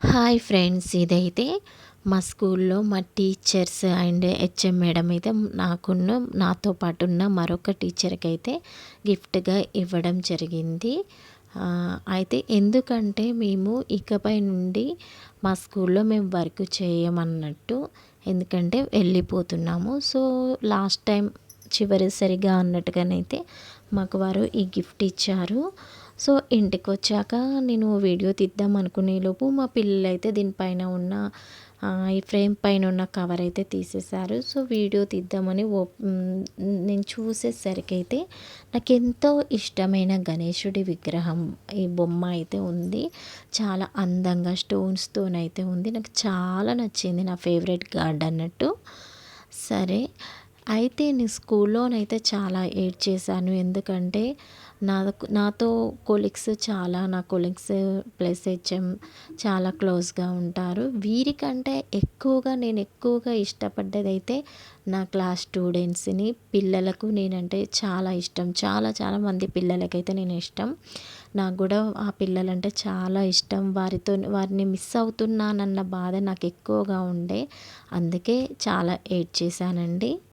Hi friends ఇదైతే మా స్కూల్లో మా టీచర్స్ అండ్ హెచ్ఎం మేడం అయితే నాకున్న నాతో పాటు ఉన్న మరొక టీచర్కి అయితే గిఫ్ట్గా ఇవ్వడం జరిగింది. అయితే ఎందుకంటే మేము ఇకపై నుండి మా స్కూల్లో మేము వర్క్ చేయమన్నట్టు ఎందుకంటే వెళ్ళిపోతున్నాము. సో లాస్ట్ టైం చివరిసరిగా అన్నట్టుగానైతే మాకు వారు ఈ గిఫ్ట్ ఇచ్చారు. సో ఇంటికి వచ్చాక నేను వీడియో తీద్దాం అనుకునేలోపు మా పిల్లలు అయితే దీనిపైన ఉన్న ఈ ఫ్రేమ్ పైన ఉన్న కవర్ అయితే తీసేశారు. సో వీడియో తీద్దామని ఓ నేను చూసేసరికి అయితే నాకు ఎంతో ఇష్టమైన గణేశుడి విగ్రహం ఈ బొమ్మ అయితే ఉంది. చాలా అందంగా స్టోన్స్తోనైతే ఉంది. నాకు చాలా నచ్చింది నా ఫేవరెట్ గార్డ్ అన్నట్టు. సరే అయితే నేను స్కూల్లోనైతే చాలా ఏడ్ చేశాను ఎందుకంటే నాకు నాతో కొలీగ్స్ చాలా నా కొలీగ్స్ ప్లస్ హెచ్ఎం చాలా క్లోజ్గా ఉంటారు. వీరికంటే ఎక్కువగా నేను ఎక్కువగా ఇష్టపడ్డది అయితే నా క్లాస్ స్టూడెంట్స్ని. పిల్లలకు నేనంటే చాలా ఇష్టం. చాలా చాలా మంది పిల్లలకైతే నేను ఇష్టం. నాకు కూడా ఆ పిల్లలంటే చాలా ఇష్టం. వారితో వారిని మిస్ అవుతున్నానన్న బాధ నాకు ఎక్కువగా ఉండే. అందుకే చాలా ఏడ్ చేశానండి